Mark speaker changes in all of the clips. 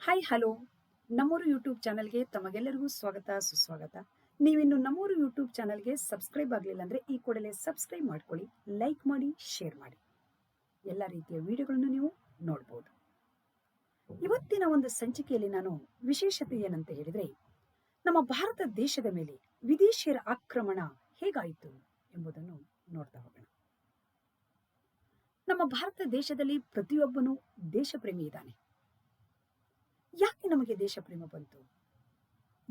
Speaker 1: Hi hello ನಮ್ಮೂರು YouTube ಚಾನಲ್ಗೆ ತಮಗೆಲ್ಲರಿಗೂ ಸ್ವಾಗತ, ಸುಸ್ವಾಗತ. ನೀವಿನ್ನು ನಮ್ಮೂರು ಯೂಟ್ಯೂಬ್ ಚಾನಲ್ಗೆ ಸಬ್ಸ್ಕ್ರೈಬ್ ಆಗಲಿಲ್ಲ ಅಂದರೆ ಈ ಕೂಡಲೇ ಸಬ್ಸ್ಕ್ರೈಬ್ ಮಾಡ್ಕೊಳ್ಳಿ ಲೈಕ್ ಮಾಡಿ ಶೇರ್ ಮಾಡಿ. ಎಲ್ಲ ರೀತಿಯ ವಿಡಿಯೋಗಳನ್ನು ನೀವು ನೋಡ್ಬೋದು. ಇವತ್ತಿನ ಒಂದು ಸಂಚಿಕೆಯಲ್ಲಿ ನಾನು ವಿಶೇಷತೆ ಏನಂತ ಹೇಳಿದರೆ, ನಮ್ಮ ಭಾರತ ದೇಶದ ಮೇಲೆ ವಿದೇಶಿಯರ ಆಕ್ರಮಣ ಹೇಗಾಯಿತು ಎಂಬುದನ್ನು ನೋಡ್ತಾ ಹೋಗೋಣ. ನಮ್ಮ ಭಾರತ ದೇಶದಲ್ಲಿ ಪ್ರತಿಯೊಬ್ಬನು ದೇಶಪ್ರೇಮಿ ಇದ್ದಾನೆ. ನಮಗೆ ದೇಶಪ್ರೇಮ ಬಂತು.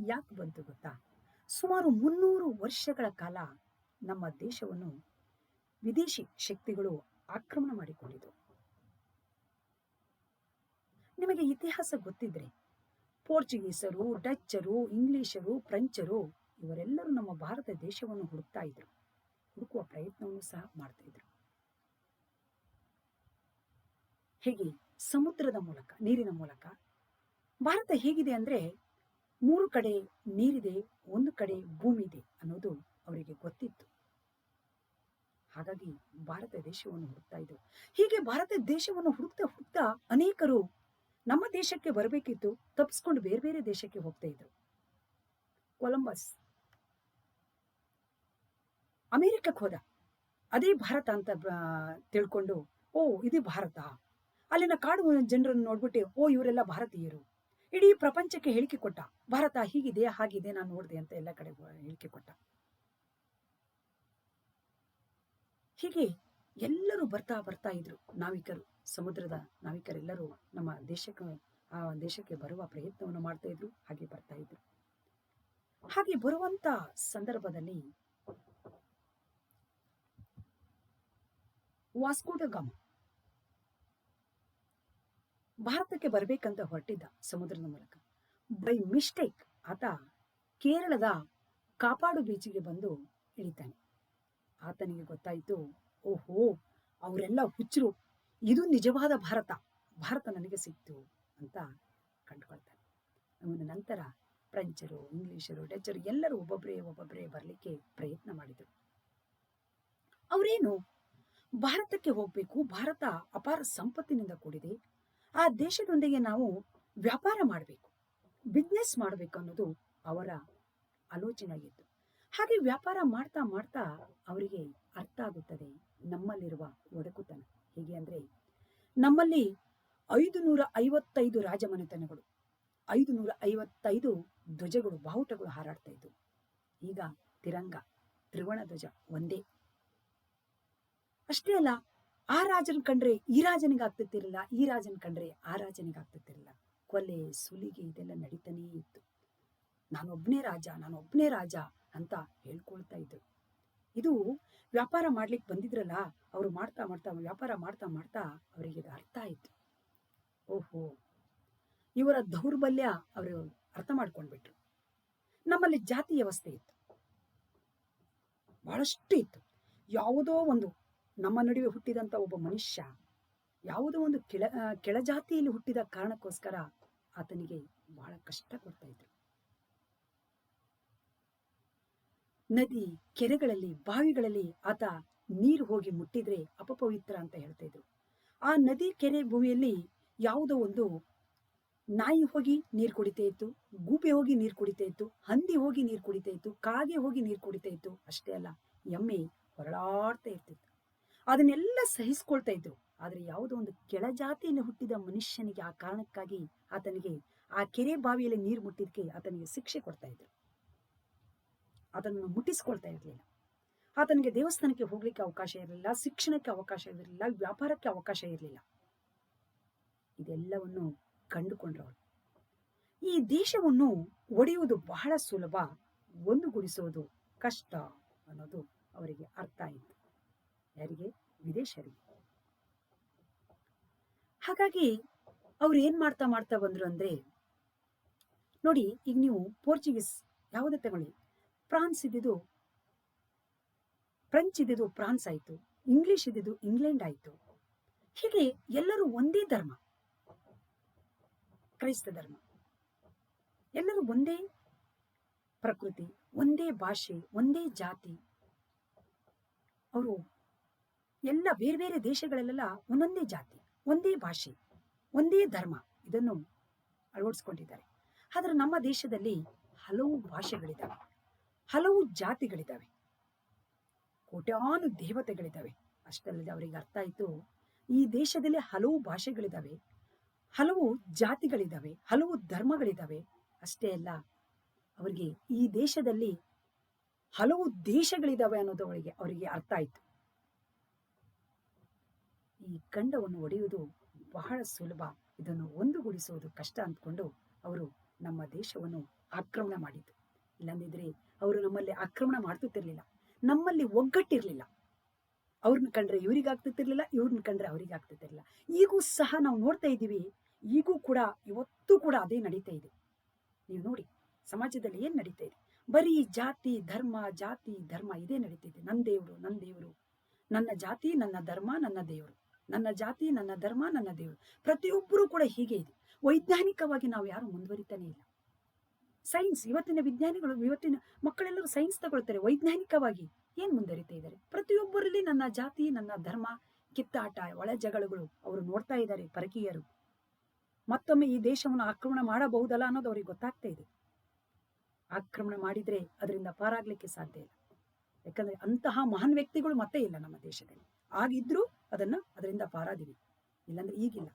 Speaker 1: ಯಾಕೆ ಬಂತು ಗೊತ್ತಾ? ಸುಮಾರು ಮುನ್ನೂರು ವರ್ಷಗಳ ಕಾಲ ನಮ್ಮ ದೇಶವನ್ನು ವಿದೇಶಿ ಶಕ್ತಿಗಳು ಆಕ್ರಮಣ ಮಾಡಿಕೊಂಡಿತು ನಿಮಗೆ ಇತಿಹಾಸ ಗೊತ್ತಿದ್ರೆ ಪೋರ್ಚುಗೀಸರು, ಡಚ್ಚರು, ಇಂಗ್ಲಿಷರು, ಫ್ರೆಂಚರು ಇವರೆಲ್ಲರೂ ನಮ್ಮ ಭಾರತ ದೇಶವನ್ನು ಹುಡುಕ್ತಾ ಇದ್ರು. ಹುಡುಕುವ ಪ್ರಯತ್ನವನ್ನು ಸಹ ಮಾಡ್ತಾ ಇದ್ರು. ಹೇಗೆ? ಸಮುದ್ರದ ಮೂಲಕ, ನೀರಿನ ಮೂಲಕ ಭಾರತ ಹೇಗಿದೆ ಅಂದ್ರೆ ಮೂರು ಕಡೆ ನೀರಿದೆ, ಒಂದು ಕಡೆ ಭೂಮಿ ಇದೆ ಅನ್ನೋದು ಅವರಿಗೆ ಗೊತ್ತಿತ್ತು. ಹಾಗಾಗಿ ಭಾರತ ದೇಶವನ್ನು ಹುಡುಕ್ತಾ ಇದ್ರು. ಹೀಗೆ ಭಾರತ ದೇಶವನ್ನು ಹುಡುಕ್ತಾ ಹುಡುಕ್ತಾ ಅನೇಕರು ನಮ್ಮ ದೇಶಕ್ಕೆ ಬರಬೇಕಿತ್ತು, ತಪ್ಪಿಸ್ಕೊಂಡು ಬೇರೆ ಬೇರೆ ದೇಶಕ್ಕೆ ಹೋಗ್ತಾ ಇದ್ರು. ಕೊಲಂಬಸ್. ಅಮೆರಿಕಕ್ಕೆ ಹೋದ. ಅದೇ ಭಾರತ ಅಂತ ತಿಳ್ಕೊಂಡು, ಓ, ಇದು ಭಾರತ. ಅಲ್ಲಿನ ಕಾಡು ಜನರನ್ನು ನೋಡ್ಬಿಟ್ಟು, ಓ, ಇವರೆಲ್ಲ ಭಾರತೀಯರು. ಇಡೀ ಪ್ರಪಂಚಕ್ಕೆ ಹೇಳಿಕೆ ಕೊಟ್ಟ. ಭಾರತ ಹೀಗಿದೆ, ಹಾಗಿದೆ, ನಾನು ನೋಡಿದೆ ಅಂತ ಎಲ್ಲ ಕಡೆ ಹೇಳಿಕೆ ಕೊಟ್ಟ. ಹೀಗೆ ಎಲ್ಲರೂ ಬರ್ತಾ ಬರ್ತಾ ಇದ್ರು. ನಾವಿಕರು, ಸಮುದ್ರದ ನಾವಿಕರೆಲ್ಲರೂ ನಮ್ಮ ದೇಶಕ್ಕೆ, ಆ ದೇಶಕ್ಕೆ ಬರುವ ಪ್ರಯತ್ನವನ್ನು ಮಾಡ್ತಾ ಇದ್ರು, ಹಾಗೆ ಬರ್ತಾ ಇದ್ರು. ಹಾಗೆ ಬರುವಂತ ಸಂದರ್ಭದಲ್ಲಿ ವಾಸ್ಕೋಡ ಗಾಮ ಭಾರತಕ್ಕೆ ಬರಬೇಕಂತ ಹೊರಟಿದ್ದ ಸಮುದ್ರದ ಮೂಲಕ. ಬೈ ಮಿಸ್ಟೇಕ್ ಆತ ಕೇರಳದ ಕಾಪಾಡು ಬೀಚಿಗೆ ಬಂದು ಇಳಿತಾನೆ. ಆತನಿಗೆ ಗೊತ್ತಾಯಿತು, ಓಹೋ, ಅವರೆಲ್ಲ ಹುಚ್ಚರು. ಇದು ನಿಜವಾದ ಭಾರತ. ಭಾರತ ನನಗೆ ಸಿಕ್ತು ಅಂತ ಕಂಡುಕೊಳ್ತಾನೆ. ಅವನ ನಂತರ ಫ್ರೆಂಚರು, ಇಂಗ್ಲಿಷರು, ಡಚ್ಚರು ಎಲ್ಲರೂ ಒಬ್ಬೊಬ್ಬರೇ ಒಬ್ಬೊಬ್ಬರೇ ಬರಲಿಕ್ಕೆ ಪ್ರಯತ್ನ ಮಾಡಿದರು. ಅವರೇನು, ಭಾರತಕ್ಕೆ ಹೋಗಬೇಕು, ಭಾರತ ಅಪಾರ ಸಂಪತ್ತಿನಿಂದ ಕೂಡಿದೆ ಆ ದೇಶದೊಂದಿಗೆ ನಾವು ವ್ಯಾಪಾರ ಮಾಡಬೇಕು ಬಿಸ್ನೆಸ್ ಮಾಡಬೇಕು ಅನ್ನೋದು ಅವರ ಆಲೋಚನೆ ಆಗಿತ್ತು ಹಾಗೆ ವ್ಯಾಪಾರ ಮಾಡ್ತಾ ಮಾಡ್ತಾ ಅವರಿಗೆ ಅರ್ಥ ಆಗುತ್ತದೆ ನಮ್ಮಲ್ಲಿರುವ ಒಡಕುತನ. ಹೇಗೆ ಅಂದ್ರೆ ನಮ್ಮಲ್ಲಿ ಐದು ನೂರ ಐವತ್ತೈದು ರಾಜಮನೆತನಗಳು ಐದು ನೂರ ಐವತ್ತೈದು ಧ್ವಜಗಳು ಬಾವುಟಗಳು ಹಾರಾಡ್ತಾ ಇದ್ವು. ಈಗ ತಿರಂಗ, ತ್ರಿವರ್ಣ ಧ್ವಜ ಒಂದೇ. ಅಷ್ಟೇ ಅಲ್ಲ ಆ ರಾಜನ ಕಂಡ್ರೆ ಈ ರಾಜನಿಗೆ ಆಗ್ತಿರ್ಲಿಲ್ಲ ಈ ರಾಜನ ಕಂಡ್ರೆ ಆ ರಾಜನಿಗೆ ಆಗ್ತಿರ್ಲಿಲ್ಲ ಕೊಲೆ, ಸುಲಿಗೆ ಇದೆಲ್ಲ ನಡೀತಾನೇ ಇತ್ತು. ನಾನೊಬ್ನೇ ರಾಜ ನಾನೊಬ್ನೇ ರಾಜ ಅಂತ ಹೇಳ್ಕೊಳ್ತಾ ಇದ್ರು. ಇದು ವ್ಯಾಪಾರ ಮಾಡ್ಲಿಕ್ಕೆ ಬಂದಿದ್ರಲ್ಲ, ಅವರು ಮಾಡ್ತಾ ಮಾಡ್ತಾ, ವ್ಯಾಪಾರ ಮಾಡ್ತಾ ಮಾಡ್ತಾ ಅವರಿಗೆ ಅರ್ಥ ಆಯ್ತು. ಓಹೋ, ಇವರ ದೌರ್ಬಲ್ಯ ಅವರು ಅರ್ಥ ಮಾಡ್ಕೊಂಡ್ಬಿಟ್ರು. ನಮ್ಮಲ್ಲಿ ಜಾತಿ ವ್ಯವಸ್ಥೆ ಇತ್ತು. ಬಹಳಷ್ಟು ಇತ್ತು. ಯಾವುದೋ ಒಂದು ನಮ್ಮ ನಡುವೆ ಹುಟ್ಟಿದಂಥ ಒಬ್ಬ ಮನುಷ್ಯ ಯಾವುದೋ ಒಂದು ಕೆಳ ಕೆಳಜಾತಿಯಲ್ಲಿ ಹುಟ್ಟಿದ ಕಾರಣಕ್ಕೋಸ್ಕರ ಆತನಿಗೆ ಬಹಳ ಕಷ್ಟ ಕೊಡ್ತಾ ಇದ್ರು. ನದಿ ಕೆರೆಗಳಲ್ಲಿ, ಬಾವಿಗಳಲ್ಲಿ ಆತ ನೀರು ಹೋಗಿ ಮುಟ್ಟಿದ್ರೆ ಅಪಪವಿತ್ರ ಅಂತ ಹೇಳ್ತಾ ಇದ್ರು. ಆ ನದಿ ಕೆರೆ ಭೂಮಿಯಲ್ಲಿ ಯಾವುದೋ ಒಂದು ನಾಯಿ ಹೋಗಿ ನೀರು ಕುಡಿತಾ ಇತ್ತು, ಗೂಬೆ ಹೋಗಿ ನೀರು ಕುಡಿತಾ ಇತ್ತು, ಹಂದಿ ಹೋಗಿ ನೀರು ಕುಡಿತಾ ಇತ್ತು, ಕಾಗೆ ಹೋಗಿ ನೀರು ಕುಡಿತಾ ಇತ್ತು, ಅಷ್ಟೇ ಅಲ್ಲ, ಎಮ್ಮೆ ಹೊರಳಾಡ್ತಾ ಇರ್ತಿತ್ತು. ಅದನ್ನೆಲ್ಲ ಸಹಿಸ್ಕೊಳ್ತಾ ಇದ್ರು. ಆದರೆ ಯಾವುದೋ ಒಂದು ಕೆಳಜಾತಿಯನ್ನು ಹುಟ್ಟಿದ ಮನುಷ್ಯನಿಗೆ ಆ ಕಾರಣಕ್ಕಾಗಿ ಆತನಿಗೆ ಆ ಕೆರೆ ಬಾವಿಯಲ್ಲಿ ನೀರು ಮುಟ್ಟಿದ್ಕೆ ಆತನಿಗೆ ಶಿಕ್ಷೆ ಕೊಡ್ತಾ ಇದ್ರು. ಅದನ್ನು ಮುಟ್ಟಿಸ್ಕೊಳ್ತಾ ಇರಲಿಲ್ಲ. ಆತನಿಗೆ ದೇವಸ್ಥಾನಕ್ಕೆ ಹೋಗ್ಲಿಕ್ಕೆ ಅವಕಾಶ ಇರಲಿಲ್ಲ, ಶಿಕ್ಷಣಕ್ಕೆ ಅವಕಾಶ ಇರಲಿಲ್ಲ, ವ್ಯಾಪಾರಕ್ಕೆ ಅವಕಾಶ ಇರಲಿಲ್ಲ. ಇದೆಲ್ಲವನ್ನು ಕಂಡುಕೊಂಡ್ರು ಅವರು ಈ ದೇಶವನ್ನು ಒಡೆಯುವುದು ಬಹಳ ಸುಲಭ, ಒಂದುಗೂಡಿಸುವುದು ಕಷ್ಟ ಅನ್ನೋದು ಅವರಿಗೆ ಅರ್ಥ. ಹಾಗಾಗಿ ಅವ್ರು ಏನ್ ಮಾಡ್ತಾ ಮಾಡ್ತಾ ಬಂದ್ರು ಅಂದ್ರೆ, ನೋಡಿ ಈಗ ನೀವು ಪೋರ್ಚುಗೀಸ್ ಯಾವುದೇ ತಗೊಳ್ಳಿ, ಫ್ರಾನ್ಸ್ ಇದ್ದಿದ್ದು ಫ್ರೆಂಚ್ ಇದ್ದಿದ್ದು ಫ್ರಾನ್ಸ್ ಆಯ್ತು, ಇಂಗ್ಲಿಷ್ ಇದ್ದಿದ್ದು ಇಂಗ್ಲೆಂಡ್ ಆಯ್ತು. ಹೀಗೆ ಎಲ್ಲರೂ ಒಂದೇ ಧರ್ಮ, ಕ್ರೈಸ್ತ ಧರ್ಮ. ಎಲ್ಲರೂ ಒಂದೇ ಪ್ರಕೃತಿ, ಒಂದೇ ಭಾಷೆ, ಒಂದೇ ಜಾತಿ. ಅವರು ಎಲ್ಲ ಬೇರೆ ಬೇರೆ ದೇಶಗಳಲ್ಲೆಲ್ಲ ಒಂದೊಂದೇ ಜಾತಿ, ಒಂದೇ ಭಾಷೆ, ಒಂದೇ ಧರ್ಮ ಇದನ್ನು ಅಳವಡಿಸ್ಕೊಂಡಿದ್ದಾರೆ. ಆದರೆ ನಮ್ಮ ದೇಶದಲ್ಲಿ ಹಲವು ಭಾಷೆಗಳಿದ್ದಾವೆ, ಹಲವು ಜಾತಿಗಳಿದ್ದಾವೆ, ಕೋಟ್ಯಾನು ದೇವತೆಗಳಿದ್ದಾವೆ. ಅಷ್ಟಲ್ಲದೆ ಅವರಿಗೆ ಅರ್ಥ ಆಯಿತು, ಈ ದೇಶದಲ್ಲಿ ಹಲವು ಭಾಷೆಗಳಿದ್ದಾವೆ, ಹಲವು ಜಾತಿಗಳಿದ್ದಾವೆ, ಹಲವು ಧರ್ಮಗಳಿದ್ದಾವೆ. ಅಷ್ಟೇ ಅಲ್ಲ, ಅವರಿಗೆ ಈ ದೇಶದಲ್ಲಿ ಹಲವು ದೇಶಗಳಿದ್ದಾವೆ ಅನ್ನೋದು ಅವರಿಗೆ ಅವರಿಗೆ ಅರ್ಥ ಆಯಿತು. ಈ ಗಂಡವನ್ನು ಒಡೆಯುವುದು ಬಹಳ ಸುಲಭ. ಇದನ್ನು ಒಂದುಗೂಡಿಸುವುದು ಕಷ್ಟ ಅಂದ್ಕೊಂಡು ಅವರು ನಮ್ಮ ದೇಶವನ್ನು ಆಕ್ರಮಣ ಮಾಡಿದ್ದು. ಇಲ್ಲಂದಿದ್ರೆ ಅವರು ನಮ್ಮಲ್ಲಿ ಆಕ್ರಮಣ ಮಾಡ್ತಿರ್ಲಿಲ್ಲ ನಮ್ಮಲ್ಲಿ ಒಗ್ಗಟ್ಟಿರ್ಲಿಲ್ಲ. ಅವ್ರನ್ನ ಕಂಡ್ರೆ ಇವರಿಗಾಗ್ತಿರ್ಲಿಲ್ಲ ಇವ್ರನ್ನ ಕಂಡ್ರೆ ಅವ್ರಿಗೆ ಆಗ್ತಿರ್ಲಿಲ್ಲ ಈಗೂ ಸಹ ನಾವು ನೋಡ್ತಾ ಇದ್ದೀವಿ, ಈಗೂ ಕೂಡ, ಇವತ್ತು ಕೂಡ ಅದೇ ನಡೀತಾ ಇದೆ. ನೀವು ನೋಡಿ, ಸಮಾಜದಲ್ಲಿ ಏನ್ ನಡೀತಾ ಇದೆ? ಬರೀ ಜಾತಿ, ಧರ್ಮ ಜಾತಿ, ಧರ್ಮ ಇದೇ ನಡೀತಿದೆ ನನ್ನ ದೇವರು ನನ್ನ ದೇವರು. ನನ್ನ ಜಾತಿ, ನನ್ನ ಧರ್ಮ, ನನ್ನ ದೇವರು. ನನ್ನ ಜಾತಿ, ನನ್ನ ಧರ್ಮ, ನನ್ನ ದೇವರು. ಪ್ರತಿಯೊಬ್ಬರೂ ಕೂಡ ಹೀಗೆ ಇದೆ. ವೈಜ್ಞಾನಿಕವಾಗಿ ನಾವು ಯಾರು ಮುಂದುವರಿತಾನೆ ಇಲ್ಲ. ಸೈನ್ಸ್ ಇವತ್ತಿನ ವಿಜ್ಞಾನಿಗಳು, ಇವತ್ತಿನ ಮಕ್ಕಳೆಲ್ಲರೂ ಸೈನ್ಸ್ ತಗೊಳ್ತಾರೆ. ವೈಜ್ಞಾನಿಕವಾಗಿ ಏನ್ ಮುಂದುವರಿತಾ ಇದ್ದಾರೆ? ಪ್ರತಿಯೊಬ್ಬರಲ್ಲಿ ನನ್ನ ಜಾತಿ, ನನ್ನ ಧರ್ಮ, ಕಿತ್ತಾಟ ಒಳ ಜಗಳಗಳು ಅವರು ನೋಡ್ತಾ ಇದ್ದಾರೆ, ಪರಕೀಯರು. ಮತ್ತೊಮ್ಮೆ ಈ ದೇಶವನ್ನು ಆಕ್ರಮಣ ಮಾಡಬಹುದಲ್ಲ ಅನ್ನೋದು ಅವ್ರಿಗೆ ಗೊತ್ತಾಗ್ತಾ ಇದೆ. ಆಕ್ರಮಣ ಮಾಡಿದ್ರೆ ಅದರಿಂದ ಪಾರಾಗ್ಲಿಕ್ಕೆ ಸಾಧ್ಯ ಇಲ್ಲ. ಯಾಕಂದ್ರೆ ಅಂತಹ ಮಹಾನ್ ವ್ಯಕ್ತಿಗಳು ಮತ್ತೆ ಇಲ್ಲ ನಮ್ಮ ದೇಶದಲ್ಲಿ. ಆಗಿದ್ರು ಅದನ್ನ ಅದರಿಂದ ಪಾರಾದಿವಿ ಇಲ್ಲಾಂದ್ರೆ ಈಗಿಲ್ಲ.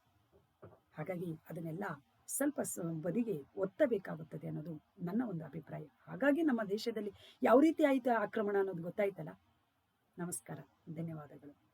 Speaker 1: ಹಾಗಾಗಿ ಅದನ್ನೆಲ್ಲ ಸ್ವಲ್ಪ ಬದಿಗೆ ಒತ್ತಬೇಕಾಗುತ್ತದೆ ಅನ್ನೋದು ನನ್ನ ಒಂದು ಅಭಿಪ್ರಾಯ. ಹಾಗಾಗಿ ನಮ್ಮ ದೇಶದಲ್ಲಿ ಯಾವ ರೀತಿ ಆಯ್ತು ಆಕ್ರಮಣ ಅನ್ನೋದು ಗೊತ್ತಾಯ್ತಲ್ಲ? ನಮಸ್ಕಾರ. ಧನ್ಯವಾದಗಳು.